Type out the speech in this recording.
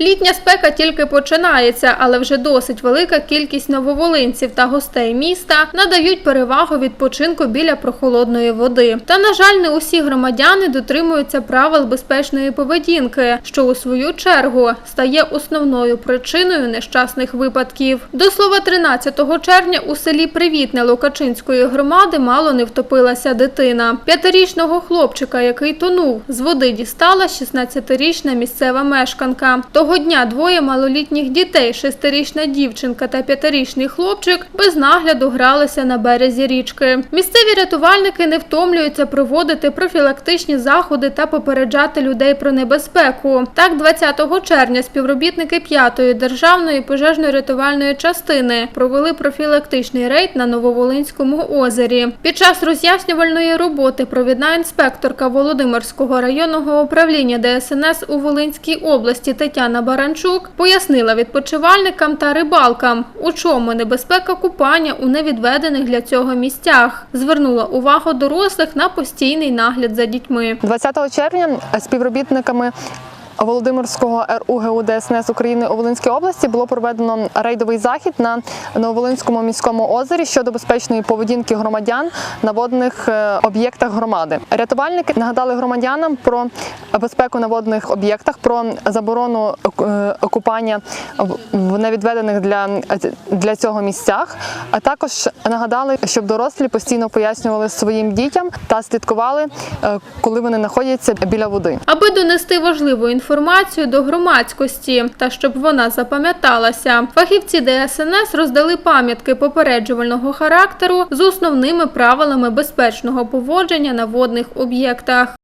Літня спека тільки починається, але вже досить велика кількість нововолинців та гостей міста надають перевагу відпочинку біля прохолодної води. Та, на жаль, не усі громадяни дотримуються правил безпечної поведінки, що у свою чергу стає основною причиною нещасних випадків. До слова, 13 червня у селі Привітне Локачинської громади мало не втопилася дитина. П'ятирічного хлопчика, який тонув, з води дістала 16-річна місцева мешканка. Того дня двоє малолітніх дітей, шестирічна дівчинка та п'ятирічний хлопчик, без нагляду гралися на березі річки. Місцеві рятувальники не втомлюються проводити профілактичні заходи та попереджати людей про небезпеку. Так, 20 червня співробітники 5-ї державної пожежно-рятувальної частини провели профілактичний рейд на Нововолинському озері. Під час роз'яснювальної роботи провідна інспекторка Володимирського районного управління ДСНС у Волинській області Тетяна Баранчук пояснила відпочивальникам та рибалкам, у чому небезпека купання у невідведених для цього місцях. Звернула увагу дорослих на постійний нагляд за дітьми. 20 червня співробітниками Володимирського РУГУ ДСНС України у Волинській області було проведено рейдовий захід на Нововолинському міському озері щодо безпечної поведінки громадян на водних е, об'єктах громади. Рятувальники нагадали громадянам про безпеку на водних об'єктах, про заборону е, купання в- невідведених для, для цього місцях. А також нагадали, щоб дорослі постійно пояснювали своїм дітям та слідкували, е, коли вони знаходяться біля води. Аби донести важливу інформацію до громадськості та щоб вона запам'яталася, фахівці ДСНС роздали пам'ятки попереджувального характеру з основними правилами безпечного поводження на водних об'єктах.